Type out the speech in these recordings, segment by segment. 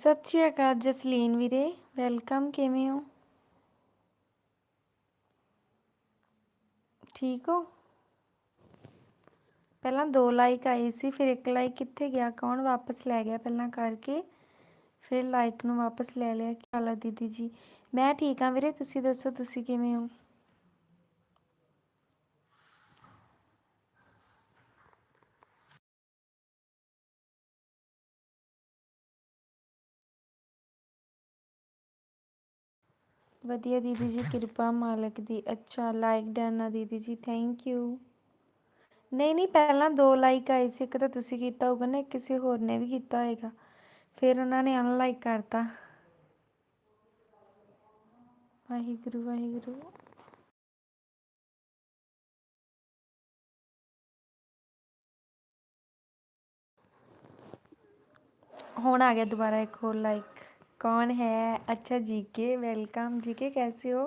ਸਤਿ ਸ਼੍ਰੀ ਅਕਾਲ ਜਸਲੀਨ ਵੀਰੇ, ਵੈਲਕਮ, ਕਿਵੇਂ ਹੋ? ਠੀਕ ਹੋ? ਪਹਿਲਾਂ ਦੋ ਲਾਈਕ ਆਈ ਸੀ, ਫਿਰ ਇੱਕ ਲਾਈਕ ਕਿੱਥੇ ਗਿਆ? ਕੌਣ ਵਾਪਸ ਲੈ ਗਿਆ ਪਹਿਲਾਂ ਕਰਕੇ? ਫਿਰ ਲਾਈਕ ਨੂੰ ਵਾਪਸ ਲੈ ਲਿਆ? ਕੀ ਹਾਲ ਹੈ ਦੀਦੀ ਜੀ? ਮੈਂ ਠੀਕ ਹਾਂ ਵੀਰੇ, ਤੁਸੀਂ ਦੱਸੋ, ਤੁਸੀਂ ਕਿਵੇਂ ਹੋ? ਵਧੀਆ ਦੀਦੀ ਜੀ, ਕਿਰਪਾ ਮਾਲਕ ਦੀ। ਅੱਛਾ ਲਾਈਕ ਡਨ ਆ ਦੀਦੀ ਜੀ ਥੈਂਕ ਯੂ ਨਹੀਂ ਨਹੀਂ, ਪਹਿਲਾਂ ਦੋ ਲਾਈਕ ਆਏ ਸੀ, ਇੱਕ ਤਾਂ ਤੁਸੀਂ ਕੀਤਾ ਹੋਊਗਾ ਨਾ ਕਿਸੇ ਹੋਰ ਨੇ ਵੀ ਕੀਤਾ ਹੋਏਗਾ। ਫਿਰ ਉਹਨਾਂ ਨੇ ਅਨਲਾਈਕ ਕਰਤਾ। ਵਾਹਿਗੁਰੂ ਵਾਹਿਗੁਰੂ। ਹੁਣ ਆ ਗਿਆ ਦੁਬਾਰਾ ਇੱਕ ਹੋਰ ਲਾਈਕ कौन है अच्छा जीके वेलकम जीके कैसे हो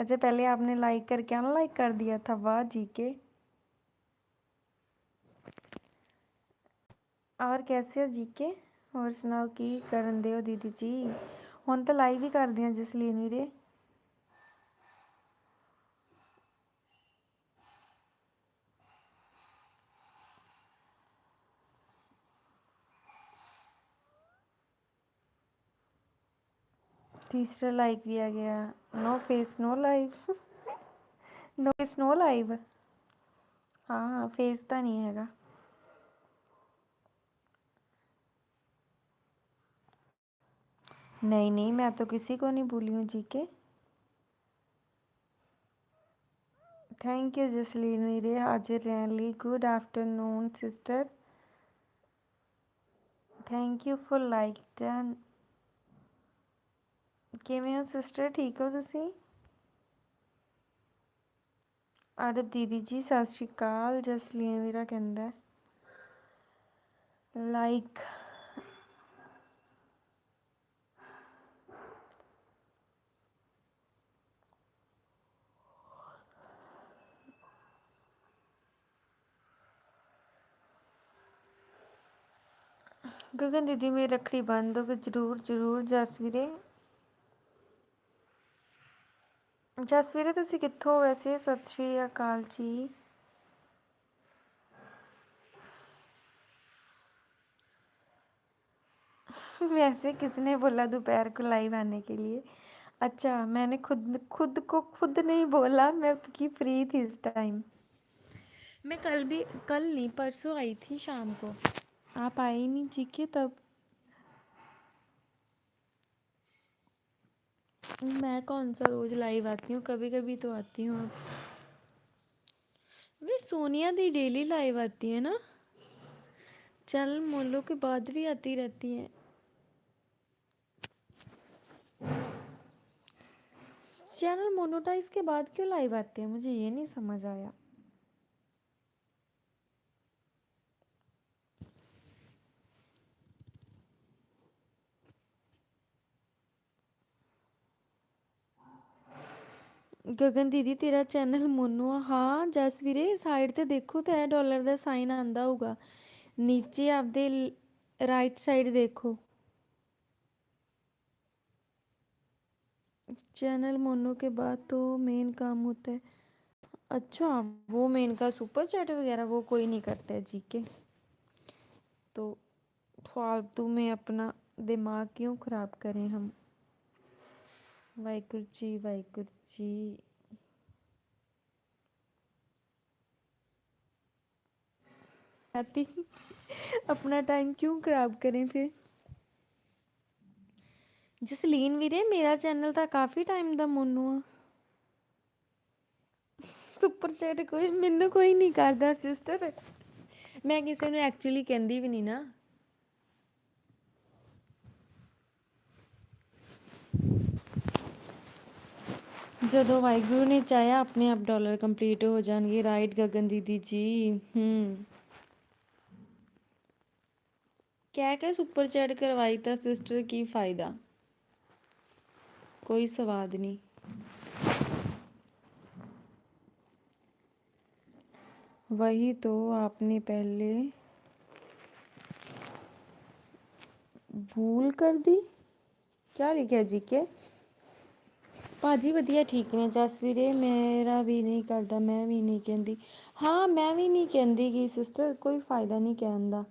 अच्छा पहले आपने लाइक करके अनलाइक कर दिया था वाह जीके ਔਰ ਕੈਸੇ ਹੋ ਜੀਕੇ ਹੋਰ ਸੁਣਾਓ ਕੀ ਕਰਨ ਦੇ ਹੋ ਦੀਦੀ ਜੀ ਹੁਣ ਤਾਂ ਲਾਈਵ ਹੀ ਕਰਦੀ ਹਾਂ ਜਸਲੀਨ ਵੀਰੇ तीसरा लाइक भी आ गया। No face no live no face no live हाँ हाँ फेस तो नहीं हैगा। नहीं नहीं, मैं तो किसी को नहीं भूली हूँ, जी के। थैंक यू जसलीन मेरे, हाजिर रहने ਲਈ good afternoon sister thank you for like done ਕਿਵੇਂ ਹੋ ਸਿਸਟਰ ਠੀਕ ਹੋ ਤੁਸੀਂ? ਅਰਬ ਦੀਦੀ ਜੀ, ਸਤਿ ਸ਼੍ਰੀ ਅਕਾਲ। ਜਸਲੀਨ ਵੀਰਾ ਕਹਿੰਦਾ ਲਾਈਕ ਗਗਨ ਦੀਦੀ, ਮੇਰੀ ਰੱਖੜੀ ਬੰਨ ਦੋਗੇ ਜਰੂਰ ਜਰੂਰ, ਜਸ ਜਸ ਵੀਰੇ ਤੁਸੀਂ ਕਿੱਥੋਂ ਹੋ ਵੈਸੇ ਸਤਿ ਸ਼੍ਰੀ ਅਕਾਲ ਜੀ वैसे किसने बोला दोपहर को लाइव आने के लिए अच्छा मैंने खुद खुद को खुद नहीं बोला मैं की फ्री थी इस टाइम मैं कल भी कल नहीं परसों आई थी शाम को आप आए ही नहीं जी के तब मैं कौन सा रोज लाइव आती हूँ? कभी कभी तो आती हूँ वे सोनिया दी डेली लाइव आती है ना? चैनल मोलो के बाद भी आती रहती है। चैनल मोनोटाइज के बाद क्यों लाइव आती है? मुझे ये नहीं समझ आया। ਗਗਨ ਦੀਦੀ ਤੇਰਾ ਚੈਨਲ ਮੋਨੋ ਆ ਹਾਂ ਜਸ ਵੀਰੇ ਸਾਈਡ ਤੇ ਦੇਖੋ ਤੇ ਇਹ ਡਾਲਰ ਦਾ ਸਾਈਨ ਆਂਦਾ ਹੋਊਗਾ नीचे आपदे राइट साइड देखो चैनल मोनो के बाद तो मेन काम होता है अच्छा वो मेन का सुपर चैट वगैरह वो कोई नहीं करता है जी के तो फालतू में अपना दिमाग क्यों ख़राब करें हम ਵਾਹਿਗੁਰੂ ਜੀ ਵਾਹਿਗੁਰੂ ਜੀ। ਆਤੀ ਆਪਣਾ ਟਾਈਮ ਕਿਉਂ ਖਰਾਬ ਕਰੇ ਫਿਰ? ਜਸਲੀਨ ਵੀਰੇ, ਮੇਰਾ ਚੈਨਲ ਤਾਂ ਕਾਫੀ ਟਾਈਮ ਦਾ ਮੋਨੂ ਆ। ਸੁਪਰ ਚੈਟ ਕੋਈ ਮੈਨੂੰ ਕੋਈ ਨਹੀਂ ਕਰਦਾ ਸਿਸਟਰ ਮੈਂ ਕਿਸੇ ਨੂੰ ਐਕਚੁਅਲੀ ਕਹਿੰਦੀ ਵੀ ਨਹੀਂ ਨਾ। ਜਦੋਂ ਵਾਹਿਗੁਰੂ ਨੇ ਚਾਹਿਆ ਆਪਣੇ ਆਪ ਡਾਲਰ ਕੰਪਲੀਟ ਹੋ ਜਾਣਗੇ ਰਾਈਟ ਗਗਨ ਦੀਦੀ ਜੀ ਹੂੰ ਕਹਿ ਕੇ ਸੁਪਰ ਚੈਟ ਕਰਵਾਈ ਤਾਂ ਸਿਸਟਰ ਕੀ ਫਾਇਦਾ कोई स्वाद नहीं वही तो आपने पहले ਕਬੂਲ ਕਰ ਦੀ ਕੀ ਲਿਖਿਆ ਜੀ ਕੇ ਭਾਜੀ ਵਧੀਆ ਠੀਕ ਨੇ ਜਸ ਵੀਰੇ ਮੇਰਾ ਵੀ ਨਹੀਂ ਕਰਦਾ ਮੈਂ ਵੀ ਨਹੀਂ ਕਹਿੰਦੀ ਹਾਂ ਮੈਂ ਵੀ ਨਹੀਂ ਕਹਿੰਦੀ ਕਿ ਸਿਸਟਰ ਕੋਈ ਫਾਇਦਾ ਨਹੀਂ ਕਹਿਣ ਦਾ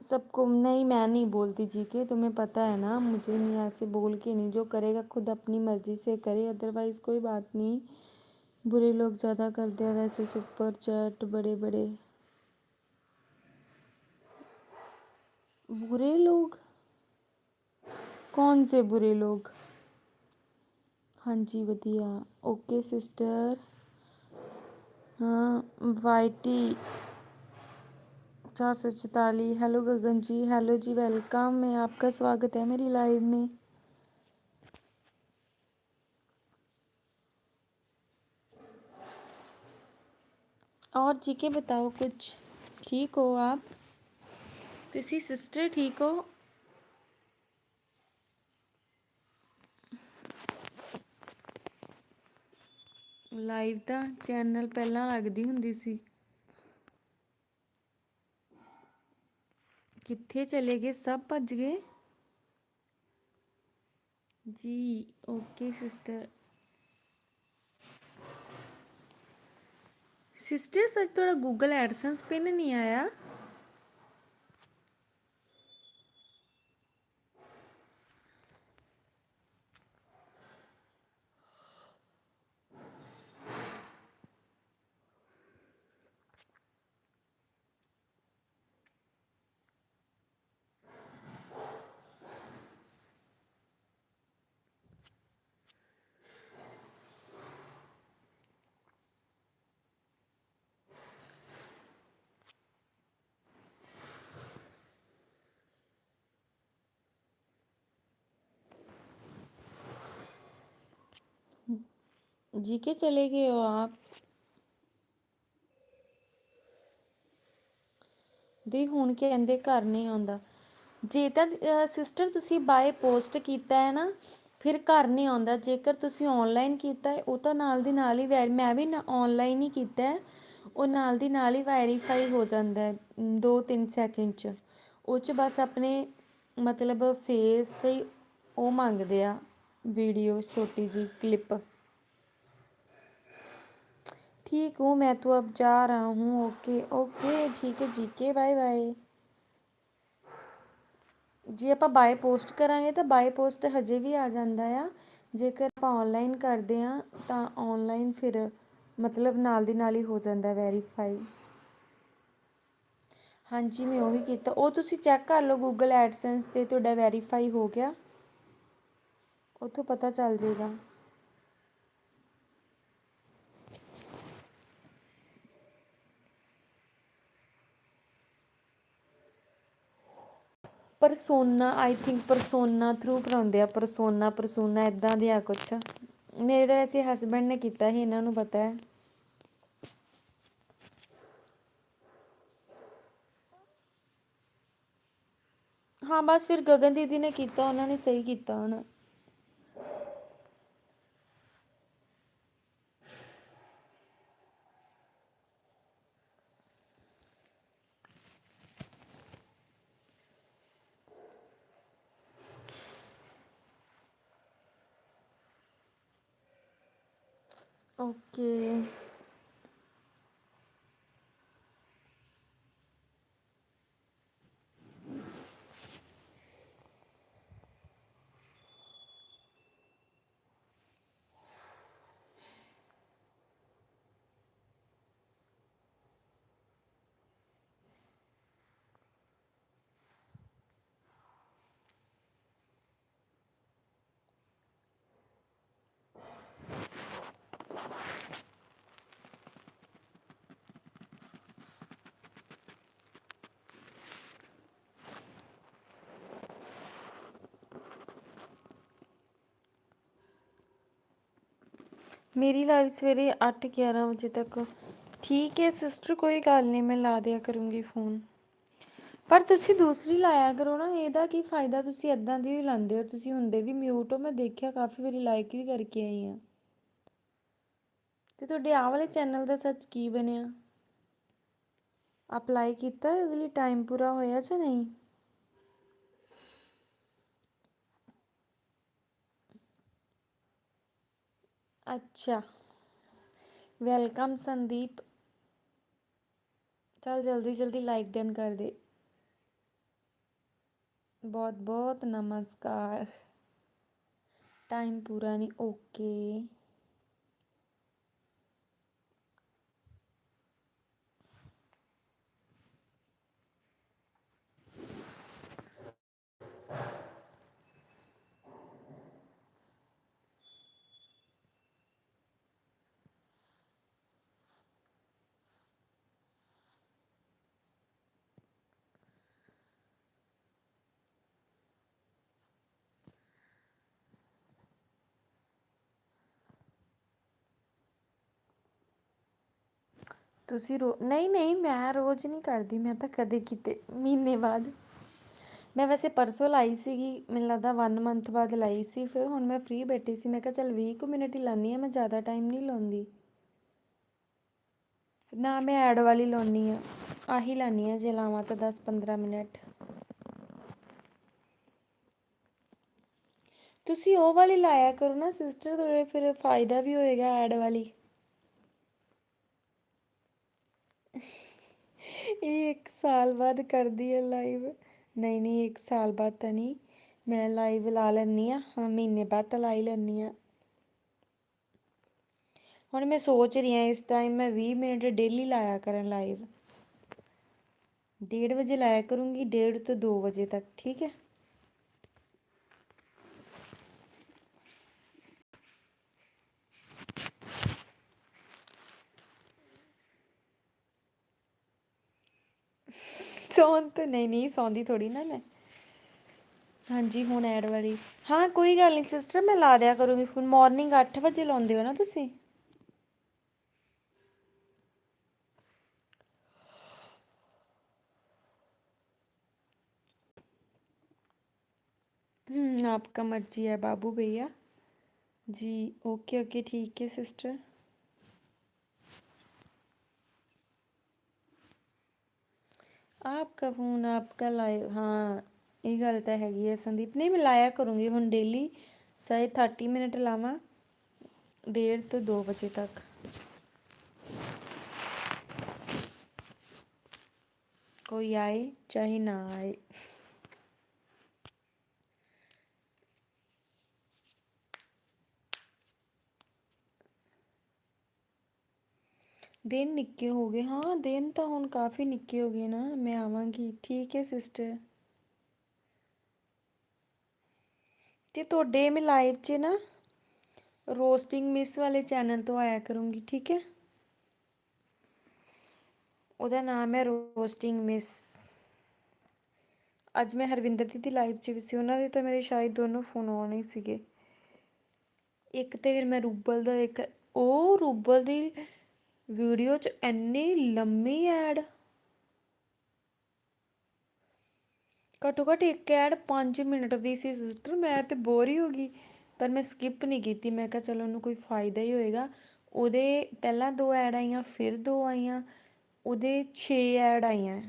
सबको नहीं मैं नहीं बोलती जी के तुम्हें पता है ना मुझे नहीं ऐसे बोल के नहीं जो करेगा खुद अपनी मर्जी से करे अदरवाइज कोई बात नहीं बुरे लोग ज़्यादा करते हैं वैसे सुपर चैट बड़े बड़े बुरे लोग कौन से बुरे लोग? हाँ जी वधिया ओके, सिस्टर। हाँ वाइटी। चार सौ चौतालीस। Hello, Gagan ji. Hello ji, welcome. मैं आपका स्वागत है मेरी लाइव में। और जी के बताओ कुछ? ठीक हो आप? किसी सिस्टर ठीक हो? ਲਾਈਵ ਦਾ ਚੈਨਲ ਪਹਿਲਾਂ ਲੱਗਦੀ ਹੁੰਦੀ ਸੀ। ਕਿੱਥੇ ਚਲੇ ਗਏ? ਸਭ ਭੱਜ ਗਏ? ਜੀ ਓਕੇ ਸਿਸਟਰ ਸਿਸਟਰ ਸੱਚ ਤੁਹਾਡਾ ਗੂਗਲ ਐਡਸੈਂਸ ਪਿਨ ਨਹੀਂ ਆਇਆ? जी के चले गए हो आप ਦੀ ਹੁਣ ਕਹਿੰਦੇ ਘਰ ਨਹੀਂ ਆਉਂਦਾ ਜੇ ਤਾਂ ਸਿਸਟਰ ਤੁਸੀਂ ਬਾਏ ਪੋਸਟ ਕੀਤਾ ਹੈ ਨਾ ਫਿਰ ਘਰ ਨਹੀਂ ਆਉਂਦਾ ਜੇਕਰ ਤੁਸੀਂ ਆਨਲਾਈਨ ਕੀਤਾ ਹੈ ਉਹ ਤਾਂ ਨਾਲ ਦੀ ਨਾਲ ਹੀ ਵੈਰੀ ਮੈਂ ਵੀ ਆਨਲਾਈਨ ਹੀ ਕੀਤਾ ਹੈ ਉਹ ਨਾਲ ਦੀ ਨਾਲ ਹੀ ਵੈਰੀਫਾਈ ਹੋ ਜਾਂਦਾ ਹੈ 2-3 ਸੈਕਿੰਡ 'ਚ ਉਹ 'ਚ ਬਸ ਆਪਣੇ ਮਤਲਬ ਫੇਸ ਤੇ ਉਹ ਮੰਗਦੇ ਆ ਵੀਡੀਓ ਛੋਟੀ ਜੀ ਕਲਿੱਪ ठीक हूँ मैं तो अब जा रहा हूँ ओके ओके ठीक है जी के बाय बाय ਜੇ ਆਪਾਂ ਬਾਏ ਪੋਸਟ ਕਰਾਂਗੇ ਤਾਂ ਬਾਏ ਪੋਸਟ ਹਜੇ ਵੀ ਆ ਜਾਂਦਾ ਆ ਜੇਕਰ ਆਪਾਂ ਆਨਲਾਈਨ ਕਰਦੇ ਆ ਤਾਂ ਆਨਲਾਈਨ ਫਿਰ ਮਤਲਬ ਨਾਲ ਦੀ ਨਾਲ ਹੀ ਹੋ ਜਾਂਦਾ ਵੈਰੀਫਾਈ ਹਾਂਜੀ ਮੈਂ ਉਹੀ ਕੀਤਾ ਉਹ ਤੁਸੀਂ ਚੈੱਕ ਕਰ ਲਓ ਗੂਗਲ ਐਡਸੈਂਸ ਤੇ ਤੁਹਾਡਾ ਵੈਰੀਫਾਈ ਹੋ ਗਿਆ ਉੱਥੋਂ ਪਤਾ ਚੱਲ ਜਾਏਗਾ ਪਰਸੋਨਾ ਆਈ ਥਿੰਕ ਪਰਸੋਨਾ ਥਰੂ ਕਰਾਉਂਦੇ ਆ, ਪਰਸੋਨਾ ਪਰਸੋਨਾ ਇਦਾਂ ਦੇ ਆ ਕੁਛ। ਮੇਰੇ ਤਾਂ ਵੈਸੇ ਹਸਬੰਡ ਨੇ ਕੀਤਾ ਸੀ, ਇਹਨਾਂ ਨੂੰ ਪਤਾ ਹੈ। ਹਾਂ, ਬਸ ਫਿਰ ਗਗਨ ਦੀਦੀ ਨੇ ਕੀਤਾ, ਉਹਨਾਂ ਨੇ ਸਹੀ ਕੀਤਾ ਹੁਣ। ओके ਮੇਰੀ ਲਾਈਵ ਸਵੇਰੇ 8 11 ਵਜੇ ਤੱਕ। ਠੀਕ ਹੈ ਸਿਸਟਰ ਕੋਈ ਗੱਲ ਨਹੀਂ, ਮੈਂ ਲਾ ਦਿਆ ਕਰੂੰਗੀ ਫੋਨ ਪਰ ਤੁਸੀਂ ਦੂਸਰੀ ਲਾਇਆ ਕਰੋ ਨਾ, ਇਹਦਾ ਕੀ ਫਾਇਦਾ? ਤੁਸੀਂ ਇਦਾਂ ਦੀ ਹੀ ਲਾਉਂਦੇ ਹੋ, ਤੁਸੀਂ ਹੁੰਦੇ ਵੀ ਮਿਊਟ ਹੋ। ਮੈਂ ਦੇਖਿਆ ਕਾਫੀ ਵਾਰੀ ਲਾਈਕ ਵੀ ਕਰਕੇ ਆਈ ਆ ਤੇ ਤੁਹਾਡੇ ਆਹ ਵਾਲੇ ਚੈਨਲ ਦਾ ਸੱਚ ਕੀ ਬਣਿਆ? ਅਪਲਾਈ ਕੀਤਾ? ਇਹਦੇ ਲਈ ਟਾਈਮ ਪੂਰਾ ਹੋਇਆ ਜਾਂ ਨਹੀਂ? ਅੱਛਾ। ਵੈਲਕਮ ਸੰਦੀਪ। ਚਲ ਜਲਦੀ ਜਲਦੀ ਲਾਈਕ ਡਨ ਕਰ ਦੇ। ਬਹੁਤ ਬਹੁਤ ਨਮਸਕਾਰ। ਟਾਈਮ ਪੂਰਾ ਨਹੀਂ ਓਕੇ ਤੁਸੀਂ ਰੋ, ਨਹੀਂ ਨਹੀਂ, ਮੈਂ ਰੋਜ਼ ਨਹੀਂ ਕਰਦੀ, ਮੈਂ ਤਾਂ ਕਦੇ ਕਿਤੇ, ਮਹੀਨੇ ਬਾਅਦ। ਮੈਂ ਵੈਸੇ ਪਰਸੋਂ ਲਾਈ ਸੀਗੀ, ਮੈਨੂੰ ਲੱਗਦਾ 1 ਮੰਥ ਬਾਅਦ ਲਾਈ ਸੀ, ਫਿਰ ਹੁਣ ਮੈਂ ਫ੍ਰੀ ਬੈਠੀ ਸੀ, ਮੈਂ ਕਿਹਾ ਚੱਲ 20 ਕੁ ਮਿੰਟ ਹੀ ਲਾਉਂਦੀ ਆ ਮੈਂ ਜ਼ਿਆਦਾ ਟਾਈਮ ਨਹੀਂ ਲਾਉਂਦੀ। ਨਾ ਮੈਂ ਐਡ ਵਾਲੀ ਲਾਉਣੀ ਆ ਆਹੀ ਲਾਉਣੀ ਆ ਜੇ ਲਾਵਾਂ ਤਾਂ 10 15 ਮਿੰਟ। ਤੁਸੀਂ ਉਹ ਵਾਲੀ ਲਾਇਆ ਕਰੋ ਨਾ ਸਿਸਟਰ ਤੁਹਾਡੇ ਫਿਰ ਫਾਇਦਾ ਵੀ ਹੋਏਗਾ ਐਡ ਵਾਲੀ। ਇਹ ਇੱਕ ਸਾਲ ਬਾਅਦ ਕਰਦੀ ਹੈ ਲਾਈਵ ਨਹੀਂ ਨਹੀਂ, ਇੱਕ ਸਾਲ ਬਾਅਦ ਤਾਂ ਨਹੀਂ। ਮੈਂ ਲਾਈਵ ਲਾ ਲੈਂਦੀ ਆ। ਹਾਂ, ਮਹੀਨੇ ਬਾਅਦ ਤਾਂ ਲਾਈ ਲੈਂਦੀ ਆ। ਹੁਣ ਮੈਂ ਸੋਚ ਰਹੀ ਹਾਂ ਇਸ ਟਾਈਮ ਮੈਂ 20 ਮਿੰਟ ਡੇਲੀ ਲਾਇਆ ਕਰਨ ਲਾਈਵ 1:30 ਵਜੇ ਲਾਇਆ ਕਰੂੰਗੀ 1:30 ਤੋਂ 2 ਵਜੇ ਤੱਕ, ਠੀਕ ਹੈ? ਸੌਣ ਤਾਂ ਨਹੀਂ ਨਹੀਂ ਸੌਂਦੀ ਥੋੜੀ ਨਾ ਮੈਂ ਹਾਂਜੀ ਹੁਣ ਐਡ ਵਾਲੀ ਹਾਂ ਕੋਈ ਗੱਲ ਨਹੀਂ ਸਿਸਟਰ ਮੈਂ ਲਾ ਦਿਆ ਕਰੂੰਗੀ ਹੁਣ ਮਾਰਨਿੰਗ 8 ਵਜੇ ਲਾਉਂਦੇ ਹੋ ਨਾ ਤੁਸੀਂ हम्म आपका मर्जी है बाबू भैया जी ओके ओके ठीक है सिस्टर ਆਪਕਾ ਫੋਨ ਆਪਕਾ ਲਾਈਵ ਹਾਂ, ਇਹ ਗੱਲ ਤਾਂ ਹੈਗੀ ਹੈ ਸੰਦੀਪ। ਨਹੀਂ, ਮੈਂ ਲਾਇਆ ਕਰੂੰਗੀ ਹੁਣ ਡੇਲੀ ਸਾਇਦ 30 ਮਿੰਟ ਲਾਵਾਂ। ਡੇਢ ਤੋਂ 2 ਵਜੇ ਤੱਕ। ਕੋਈ ਆਏ ਚਾਹੇ ਨਾ ਆਏ। ਦਿਨ ਨਿੱਕੇ ਹੋ ਗਏ। ਹਾਂ, ਦਿਨ ਤਾਂ ਹੁਣ ਕਾਫੀ ਨਿੱਕੇ ਹੋ ਗਏ ਨਾ। ਮੈਂ ਆਵਾਂਗੀ। ਠੀਕ ਹੈ ਸਿਸਟਰ ਤੇ ਤੁਹਾਡੇ ਮੈਂ ਲਾਈਵ 'ਚ ਨਾ ਰੋਸਟਿੰਗ ਮਿਸ ਵਾਲੇ ਚੈਨਲ ਤੋਂ ਆਇਆ ਕਰੂੰਗੀ, ਠੀਕ ਹੈ? ਉਹਦਾ ਨਾਮ ਹੈ ਰੋਸਟਿੰਗ ਮਿਸ ਅੱਜ ਮੈਂ ਹਰਵਿੰਦਰ ਦੀ ਦੀ ਲਾਈਵ 'ਚ ਵੀ ਸੀ। ਉਹਨਾਂ ਦੇ ਤਾਂ ਮੇਰੇ ਸ਼ਾਇਦ ਦੋਨੋਂ ਫੋਨ ਆਨ ਹੀ ਸੀਗੇ। ਇੱਕ ਤੇ ਫਿਰ ਮੈਂ ਰੂਬਲ ਦਾ, ਇੱਕ ਉਹ ਰੂਬਲ ਦੀ ਵੀਡੀਓ 'ਚ ਇੰਨੀ ਲੰਮੀ ਐਡ ਘੱਟੋ ਘੱਟ ਇੱਕ ਐਡ 5 ਮਿੰਟ ਦੀ ਸੀ ਸਿਸਟਰ ਮੈਂ ਤੇ ਬੋਰ ਹੀ ਹੋ ਗਈ। ਪਰ ਮੈਂ ਸਕਿਪ ਨਹੀਂ ਕੀਤੀ, ਮੈਂ ਕਿਹਾ ਚਲੋ ਉਹਨੂੰ ਕੋਈ ਫਾਇਦਾ ਹੀ ਹੋਏਗਾ। ਉਹਦੇ ਪਹਿਲਾਂ ਦੋ ਐਡ ਆਈਆਂ, ਫਿਰ ਦੋ ਆਈਆਂ, ਉਹਦੇ 6 ਐਡ ਆਈਆਂ।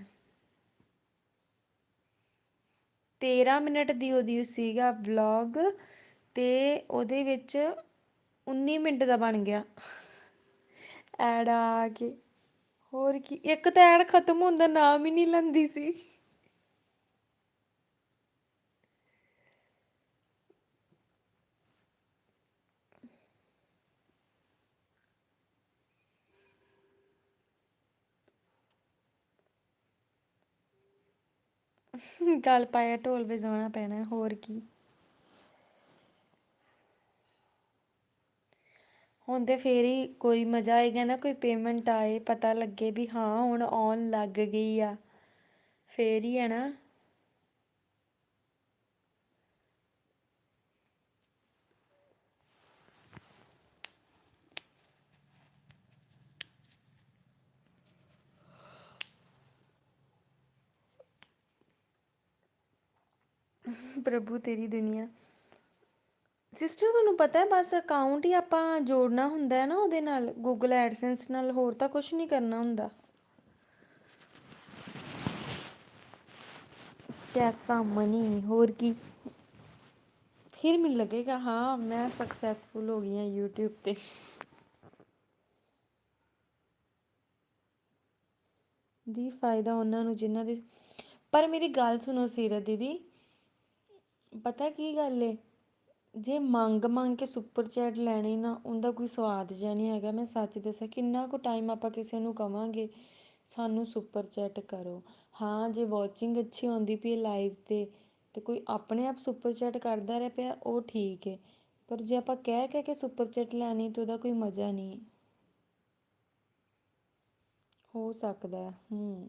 13 ਮਿੰਟ ਦੀ ਉਹਦੀ ਸੀਗਾ ਵਲੌਗ ਤੇ ਉਹਦੇ ਵਿੱਚ 19 ਮਿੰਟ ਦਾ ਬਣ ਗਿਆ। ਐਡ ਆ ਕੇ ਹੋਰ ਕੀ? ਇੱਕ ਤਾਂ ਐਡ ਖਤਮ ਹੋਣ ਦਾ ਨਾਮ ਹੀ ਨਹੀਂ ਲੈਂਦੀ ਸੀ। ਗੱਲ ਪਾਇਆ ਢੋਲ ਵਜਾਉਣਾ ਪੈਣਾ, ਹੋਰ ਕੀ? ਹੁਣ ਤੇ ਫੇਰ ਹੀ ਕੋਈ ਮਜ਼ਾ ਆਏਗਾ ਨਾ, ਕੋਈ ਪੇਮੈਂਟ ਆਏ, ਪਤਾ ਲੱਗੇ ਵੀ ਹਾਂ, ਹੁਣ ਆਉਣ ਲੱਗ ਗਈ ਆ। ਫੇਰ ਹੀ ਹੈ ਨਾ। ਪ੍ਰਭੂ ਤੇਰੀ ਦੁਨੀਆ। ਸਿਸਟਰ ਤੁਹਾਨੂੰ ਪਤਾ ਹੈ, ਬਸ ਅਕਾਊਂਟ ਹੀ ਆਪਾਂ ਜੋੜਨਾ ਹੁੰਦਾ ਹੈ ਨਾ ਉਹਦੇ ਨਾਲ ਗੂਗਲ ਐਡਸੈਂਸ ਨਾਲ, ਹੋਰ ਤਾਂ ਕੁਝ ਨਹੀਂ ਕਰਨਾ ਹੁੰਦਾ। ਪੈਸਾ ਮਨੀ ਹੋਰ ਕੀ। ਫਿਰ ਮੈਨੂੰ ਲੱਗੇਗਾ, ਹਾਂ, ਮੈਂ ਸਕਸੈਸਫੁਲ ਹੋ ਗਈ ਹਾਂ YouTube ਤੇ। ਦੀ ਫਾਇਦਾ ਉਹਨਾਂ ਨੂੰ, ਜਿਨ੍ਹਾਂ ਦੇ ਪਰ ਮੇਰੀ ਗੱਲ ਸੁਣੋ ਸੀਰਤ ਦੀਦੀ। ਪਤਾ ਕੀ ਗੱਲ ਏ? ਜੇ ਮੰਗ ਮੰਗ ਕੇ ਸੁਪਰ ਚੈਟ ਲੈਣੀ ਨਾ, ਉਹਦਾ ਕੋਈ ਸਵਾਦ ਜਿਹਾ ਨਹੀਂ ਹੈਗਾ। ਮੈਂ ਸੱਚ ਦੱਸਾਂ, ਕਿੰਨਾ ਕੁ ਟਾਈਮ ਆਪਾਂ ਕਿਸੇ ਨੂੰ ਕਵਾਂਗੇ, ਸਾਨੂੰ ਸੁਪਰ ਚੈਟ ਕਰੋ। ਹਾਂ, ਜੇ ਵਾਚਿੰਗ ਅੱਛੀ ਆਉਂਦੀ ਪਈ ਲਾਈਵ ਤੇ ਤੇ ਕੋਈ ਆਪਣੇ ਆਪ ਸੁਪਰ ਚੈਟ ਕਰਦਾ ਰਿਹਾ ਪਿਆ, ਉਹ ਠੀਕ ਹੈ। ਪਰ ਜੇ ਆਪਾਂ ਕਹਿ ਕਹਿ ਕੇ ਸੁਪਰ ਚੈਟ ਲੈਣੀ, ਤਾਂ ਉਹਦਾ ਕੋਈ ਮਜ਼ਾ ਨਹੀਂ ਹੋ। ਸਕਦਾ ਹੂੰ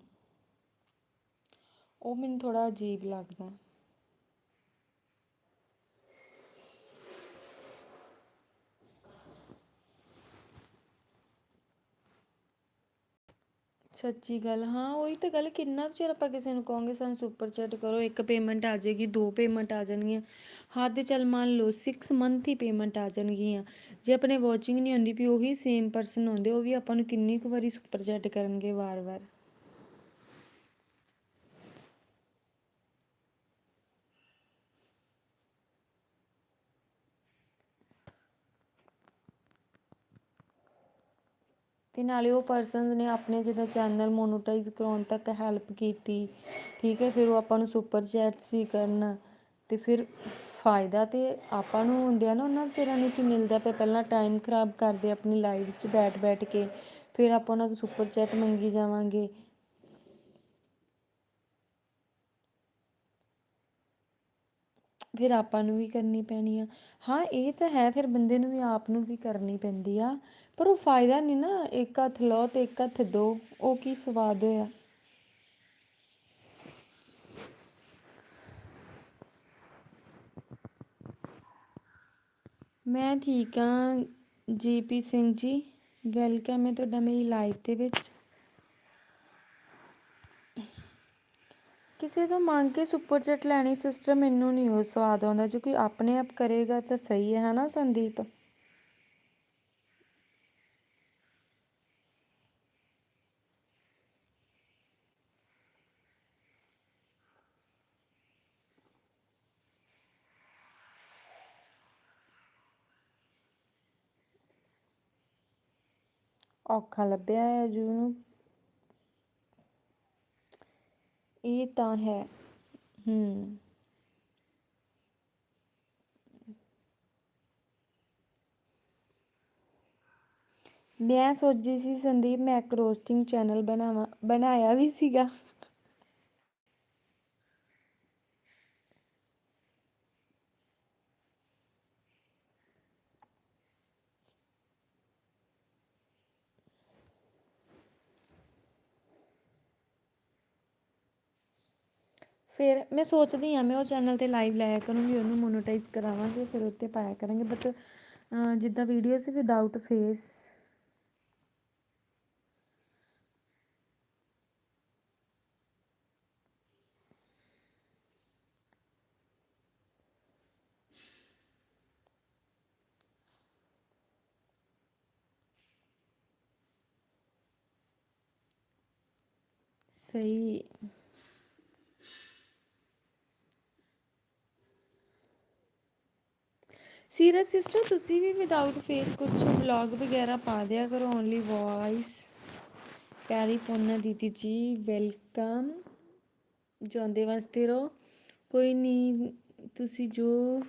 ਉਹ ਮੈਨੂੰ ਥੋੜਾ ਅਜੀਬ ਲੱਗਦਾ। ਸੱਚੀ ਗੱਲ, ਹਾਂ, ਉਹੀ ਤਾਂ ਗੱਲ, ਕਿੰਨਾ ਕੁ ਚਿਰ ਆਪਾਂ ਕਿਸੇ ਨੂੰ ਕਹਾਂਗੇ, ਸਾਨੂੰ ਸੁਪਰ ਚੈਟ ਕਰੋ, ਇੱਕ ਪੇਮੈਂਟ ਆ ਜਾਏਗੀ, ਦੋ ਪੇਮੈਂਟ ਆ ਜਾਣਗੀਆਂ। ਹਾਂ ਤੇ ਚੱਲ ਮੰਨ ਲਓ 6 ਮੰਥ ਹੀ ਪੇਮੈਂਟ ਆ ਜਾਣਗੀਆਂ। ਜੇ ਆਪਣੇ ਵਾਚਿੰਗ ਨਹੀਂ ਹੁੰਦੀ, ਵੀ ਉਹੀ ਸੇਮ ਪਰਸਨ ਹੁੰਦੇ, ਉਹ ਵੀ ਆਪਾਂ ਨੂੰ ਕਿੰਨੀ ਕੁ ਵਾਰੀ ਸੁਪਰ ਚੈਟ ਕਰਨਗੇ ਵਾਰ-ਵਾਰ। ਤੇ ਨਾਲੇ ਉਹ ਪਰਸਨਸ ਨੇ ਆਪਣੇ ਜਿਹਦਾ ਚੈਨਲ ਮੋਨੋਟਾਈਜ਼ ਕਰਾਉਣ ਤੱਕ ਹੈਲਪ ਕੀਤੀ। ਠੀਕ ਹੈ, ਫਿਰ ਉਹ ਆਪਾਂ ਨੂੰ ਸੁਪਰ ਚੈਟਸ ਵੀ ਕਰਨ। ਤੇ ਫਿਰ ਫਾਇਦਾ ਤੇ ਆਪਾਂ ਨੂੰ ਹੁੰਦਿਆ ਨਾ ਉਹਨਾਂ ਤੇਰਾਂ ਨੂੰ ਕੀ ਮਿਲਦਾ ਪਿਆ। ਪਹਿਲਾਂ ਟਾਈਮ ਖਰਾਬ ਕਰਦੇ ਆਪਣੀ ਲਾਈਫ 'ਚ ਬੈਠ ਬੈਠ ਕੇ। ਫਿਰ ਆਪਾਂ ਉਹਨਾਂ ਤੋਂ ਸੁਪਰ ਚੈਟ ਮੰਗੀ ਜਾਵਾਂਗੇ। ਫਿਰ ਆਪਾਂ ਨੂੰ ਵੀ ਕਰਨੀ ਪੈਣੀ ਆ। ਹਾਂ, ਇਹ ਤਾਂ ਹੈ, ਫਿਰ ਬੰਦੇ ਨੂੰ ਵੀ ਆਪ ਨੂੰ ਵੀ ਕਰਨੀ ਪੈਂਦੀ ਆ। ਪਰ ਉਹ ਫਾਇਦਾ ਨਹੀਂ ਨਾ, ਇੱਕ ਹੱਥ ਲਓ ਤੇ ਇੱਕ ਹੱਥ ਦੋ, ਉਹ ਕੀ ਸਵਾਦ ਹੋਇਆ? ਮੈਂ ਠੀਕ ਹਾਂ ਜੀਪੀ ਸਿੰਘ ਜੀ, ਵੈਲਕਮ ਹੈ ਤੁਹਾਡਾ ਮੇਰੀ ਲਾਈਵ ਦੇ ਵਿੱਚ। ਕਿਸੇ ਤੋਂ ਮੰਗ ਕੇ ਸੁਪਰ ਚੈਟ ਲੈਣੀ ਸਿਸਟਰ ਮੈਨੂੰ ਨਹੀਂ ਉਹ ਸਵਾਦ ਆਉਂਦਾ, ਜੇ ਕੋਈ ਆਪਣੇ ਆਪ ਕਰੇਗਾ ਤਾਂ ਸਹੀ ਹੈ ਹਨਾ ਸੰਦੀਪ? ਔਖਾ ਲੱਭਿਆ ਹੈ ਜਿਹਨੂੰ ਇਹ ਤਾਂ ਹੈ। ਹੂੰ। ਮੈਂ ਸੋਚਦੀ ਸੀ ਸੰਦੀਪ ਮੈਂ ਇੱਕ ਰੋਸਟਿੰਗ ਚੈਨਲ ਬਣਾਵਾਂ, ਬਣਾਇਆ ਵੀ ਸੀਗਾ। ਫਿਰ ਮੈਂ ਸੋਚਦੀ ਆ ਮੈਂ ਉਹ ਚੈਨਲ ਤੇ ਲਾਈਵ ਲਾਇਆ ਕਰੂੰਗੀ, ਉਹਨੂੰ ਮੋਨੋਟਾਈਜ਼ ਕਰਾਵਾਂਗੇ, ਫਿਰ ਉੱਤੇ ਪਾਇਆ ਕਰਾਂਗੇ। ਬਟ ਜਿੱਦਾਂ ਵੀਡੀਓਜ਼ ਵਿਦਆਊਟ ਫੇਸ ਸਹੀ। ਸੀਰਤ ਸਿਸਟਰ, ਤੁਸੀਂ ਵੀ ਵਿਦਆਊਟ ਫੇਸ ਕੁਝ ਵਲੌਗ ਵਗੈਰਾ ਪਾ ਦਿਆ ਕਰੋ ਓਨਲੀ ਵੌਇਸ ਪਿਆਰੀ ਪੋਨਾ ਦੀਦੀ ਜੀ ਵੈਲਕਮ ਜਾਂਦੇ ਵਾਸਤੇ ਰਹੋ। ਕੋਈ ਨਹੀਂ, ਤੁਸੀਂ ਜੋ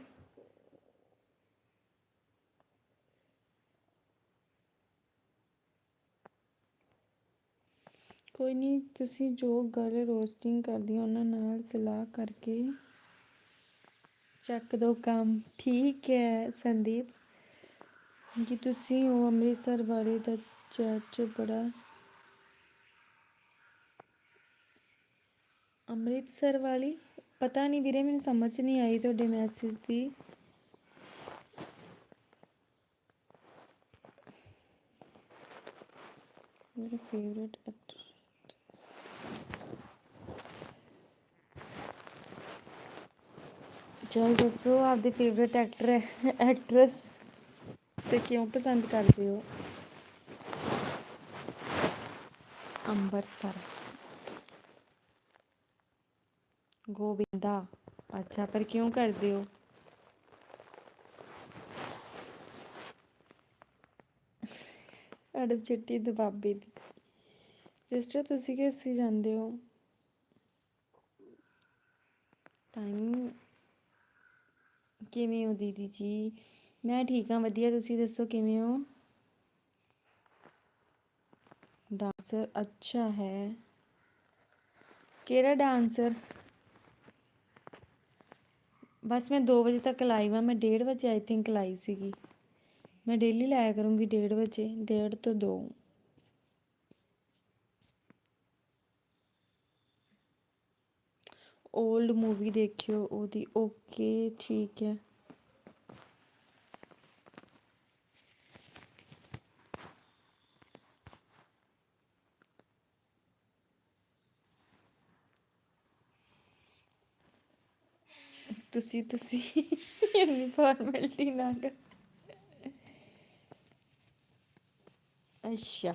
ਕੋਈ ਨਹੀਂ, ਤੁਸੀਂ ਜੋ ਗੱਲ ਰੋਸਟਿੰਗ ਕਰਦੀਆਂ ਉਹਨਾਂ ਨਾਲ ਸਲਾਹ ਕਰਕੇ ਚੱਕ ਦੋ ਕੰਮ। ਠੀਕ ਹੈ ਸੰਦੀਪ। ਕਿ ਤੁਸੀਂ ਉਹ ਅੰਮ੍ਰਿਤਸਰ ਵਾਲੇ ਦਾ ਚਰਚ ਬੜਾ। ਅੰਮ੍ਰਿਤਸਰ ਵਾਲੀ? ਪਤਾ ਨਹੀਂ ਵੀਰੇ, ਮੈਨੂੰ ਸਮਝ ਨਹੀਂ ਆਈ ਤੁਹਾਡੇ ਮੈਸੇਜ ਦੀ। ਮੇਰਾ ਫੇਵਰਟ ਐਕਟਰ ਚਲ ਦੱਸੋ, ਆਪਦੇ ਫੇਵਰਟ ਐਕਟਰ ਐਕਟਰੈਸ ਤੇ ਕਿਉਂ ਪਸੰਦ ਕਰਦੇ ਹੋ? ਅੰਬਰਸਰ ਗੋਬਿੰਦਾ ਅੱਛਾ, ਪਰ ਕਿਉਂ ਕਰਦੇ ਹੋ? ਅੜਬ ਚਿੱਟੀ ਦਬਾਬੇ ਦੀ। ਸਿਸਟਰ ਤੁਸੀਂ ਕਿੱਥੇ ਜਾਂਦੇ ਹੋ? ਟਾਈਮ ਕਿਵੇਂ ਹੋ ਦੀਦੀ ਜੀ? ਮੈਂ ਠੀਕ ਹਾਂ, ਵਧੀਆ। ਤੁਸੀਂ ਦੱਸੋ ਕਿਵੇਂ ਹੋ? ਡਾਂਸਰ ਅੱਛਾ ਹੈ। ਕਿਹੜਾ ਡਾਂਸਰ? ਬਸ ਮੈਂ 2 ਵਜੇ ਤੱਕ ਲਾਈਵ ਆ ਮੈਂ 1:30 ਵਜੇ ਆਈ ਥਿੰਕ ਲਾਈ ਸੀਗੀ। ਮੈਂ ਡੇਲੀ ਲਾਇਆ ਕਰੂੰਗੀ 1:30 ਵਜੇ 1:30 ਤੋਂ 2 올ਡ ਮੂਵੀ ਦੇਖਿਓ, ਉਹਦੀ ਓਕੇ ਠੀਕ ਹੈ। ਤੁਸੀਂ ਤੁਸੀਂ, ਇੰਨੀ ਫਾਰਮੈਲਿਟੀ ਨਾ ਕਰ। ਅੱਛਾ।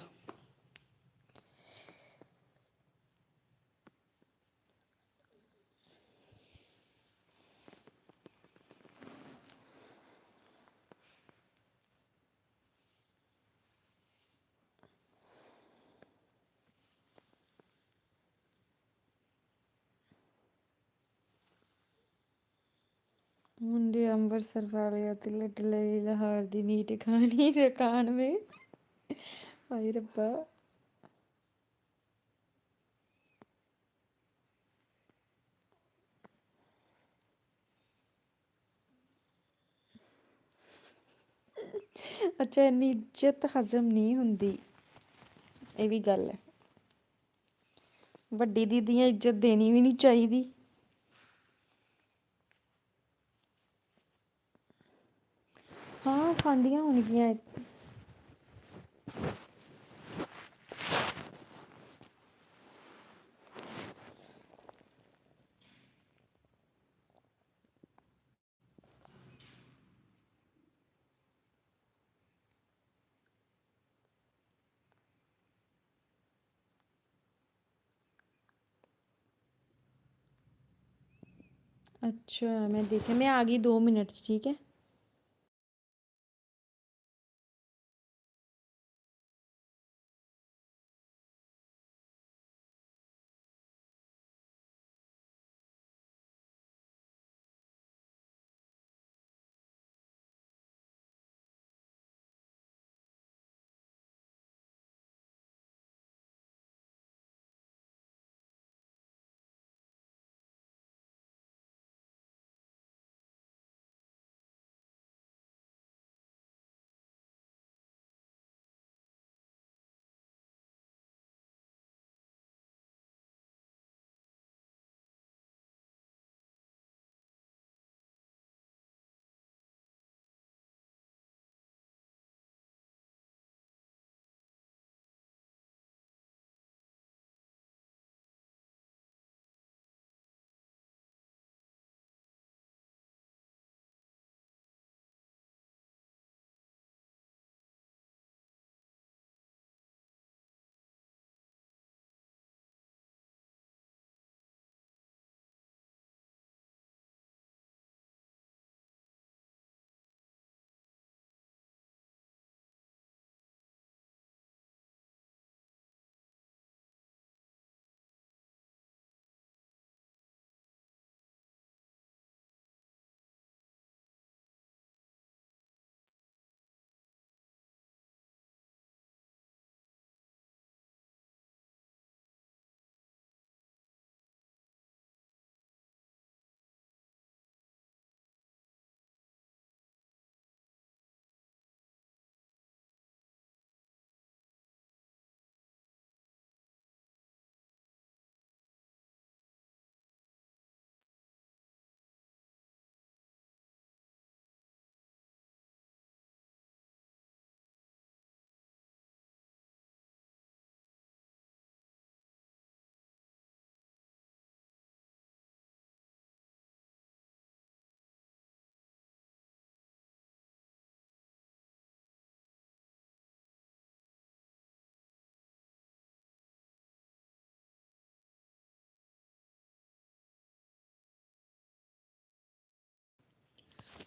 ਮੁੰਡੇ ਅੰਮ੍ਰਿਤਸਰ ਵਾਲੇ ਅਤੇ ਲਟਲੇ ਲਾਹੌਰ ਦੀ ਮੀਟ ਖਾਣੀ ਦੁਕਾਨ ਮੇ ਹਾਏ ਰੱਬਾ। ਅੱਛਾ, ਇੰਨੀ ਇੱਜ਼ਤ ਹਜ਼ਮ ਨਹੀਂ ਹੁੰਦੀ। ਇਹ ਵੀ ਗੱਲ ਹੈ। ਵੱਡੀ ਦੀਦੀਆਂ ਇੱਜ਼ਤ ਦੇਣੀ ਵੀ ਨਹੀਂ ਚਾਹੀਦੀ ਹਾਂ ਖਾਂਦੀਆਂ ਹੋਣਗੀਆਂ ਅੱਛਾ ਮੈਂ ਦੇਖਿਆ ਮੈਂ ਆ ਗਈ 2 ਮਿੰਟ 'ਚ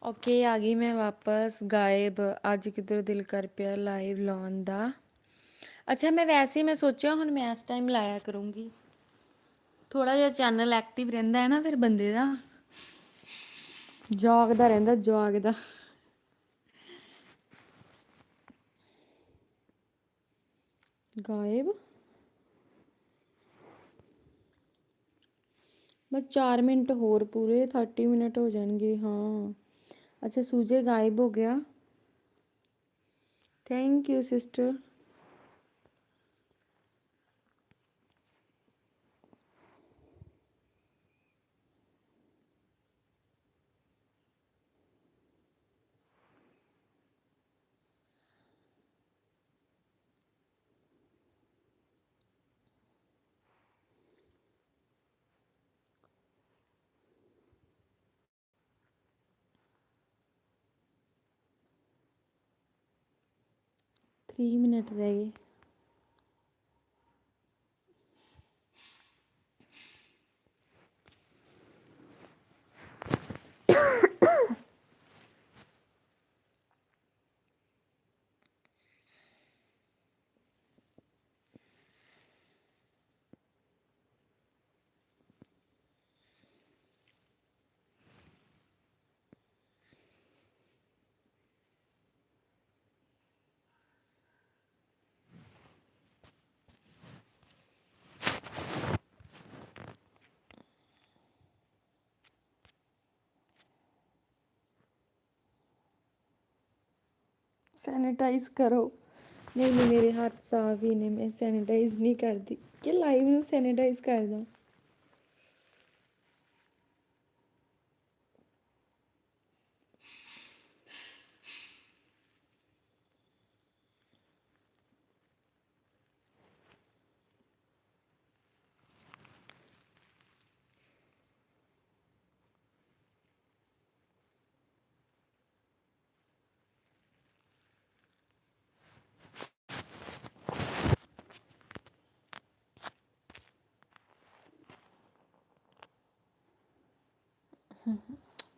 ਓਕੇ, ਆ ਗਈ ਮੈਂ ਵਾਪਸ। ਗਾਇਬ। ਅੱਜ ਕਿਧਰ ਦਿਲ ਕਰ ਪਿਆ ਲਾਈਵ ਲਾਉਣ ਦਾ? ਅੱਛਾ, ਮੈਂ ਵੈਸੇ ਮੈਂ ਸੋਚਿਆ, ਹੁਣ ਮੈਂ ਇਸ ਟਾਈਮ ਲਾਇਆ ਕਰੂੰਗੀ। ਥੋੜਾ ਜਿਹਾ ਚੈਨਲ ਐਕਟਿਵ ਰਹਿੰਦਾ ਹੈ ਨਾ ਫਿਰ ਬੰਦੇ ਦਾ। ਜਾਗਦਾ ਰਹਿੰਦਾ, ਜਾਗਦਾ। ਗਾਇਬ? ਬਸ 4 ਮਿੰਟ ਹੋਰ ਪੂਰੇ 30 ਮਿੰਟ ਹੋ ਜਾਣਗੇ, ਹਾਂ। अच्छा सूजे गायब हो गया थैंक यू सिस्टर 20 ਮਿੰਟ ਰਹਿ ਗਏ। ਸੈਨੀਟਾਈਜ਼ ਕਰੋ। ਨਹੀਂ ਨਹੀਂ, ਮੇਰੇ ਹੱਥ ਸਾਫ਼ ਹੀ ਨੇ, ਮੈਂ ਸੈਨੀਟਾਈਜ਼ ਨਹੀਂ ਕਰਦੀ। ਕਿ ਲਾਈਵ ਨੂੰ ਸੈਨੀਟਾਈਜ਼ ਕਰਦਾ।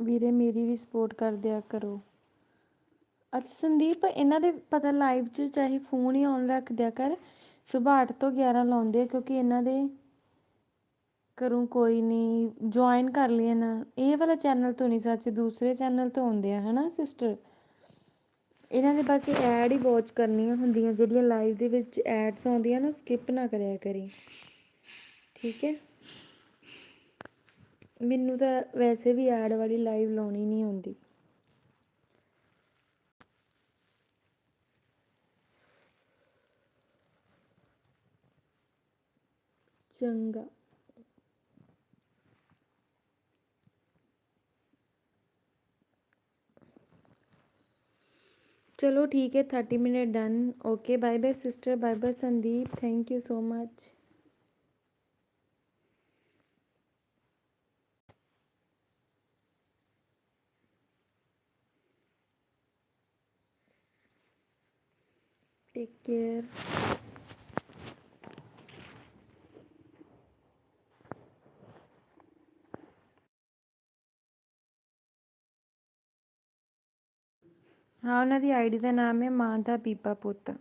ਵੀਰੇ, ਮੇਰੀ ਵੀ ਸਪੋਰਟ ਕਰ ਦਿਆ ਕਰੋ। ਅੱਛਾ ਸੰਦੀਪ, ਇਹਨਾਂ ਦੇ ਪਤਾ ਲਾਈਵ 'ਚ ਚਾਹੇ ਫੋਨ ਹੀ ਔਨ ਰੱਖ ਦਿਆ ਕਰ। ਸੁਬਾਹ 8 ਤੋਂ 11 ਲਾਉਂਦੇ ਆ ਕਿਉਂਕਿ ਇਹਨਾਂ ਦੇ ਕਰੂੰ ਕੋਈ ਨਹੀਂ ਜੁਆਇਨ ਕਰ ਲਈ ਨਾ। ਇਹ ਵਾਲਾ ਚੈਨਲ ਤੋਂ ਨਹੀਂ ਸੱਚ, ਦੂਸਰੇ ਚੈਨਲ ਤੋਂ ਆਉਂਦੇ ਆ, ਹਨਾ ਸਿਸਟਰ ਇਹਨਾਂ ਦੇ ਬਸ ਐਡ ਹੀ ਵਾਚ ਕਰਨੀਆਂ ਹੁੰਦੀਆਂ, ਜਿਹੜੀਆਂ ਲਾਈਵ ਦੇ ਵਿੱਚ ਐਡਸ ਆਉਂਦੀਆਂ ਨਾ ਸਕਿਪ ਨਾ ਕਰਿਆ ਕਰੀ। ਠੀਕ ਹੈ? ਮੈਨੂੰ ਤਾਂ ਵੈਸੇ ਵੀ ਐਡ ਵਾਲੀ ਲਾਈਵ ਲਾਉਣੀ ਨਹੀਂ ਆਉਂਦੀ। ਚੰਗਾ। ਚਲੋ ਠੀਕ ਹੈ 30 minute done okay bye bye sister bye bye Sandeep. Thank you so much take care అవునది ఐడిద నామే మాధా పీపా పోతా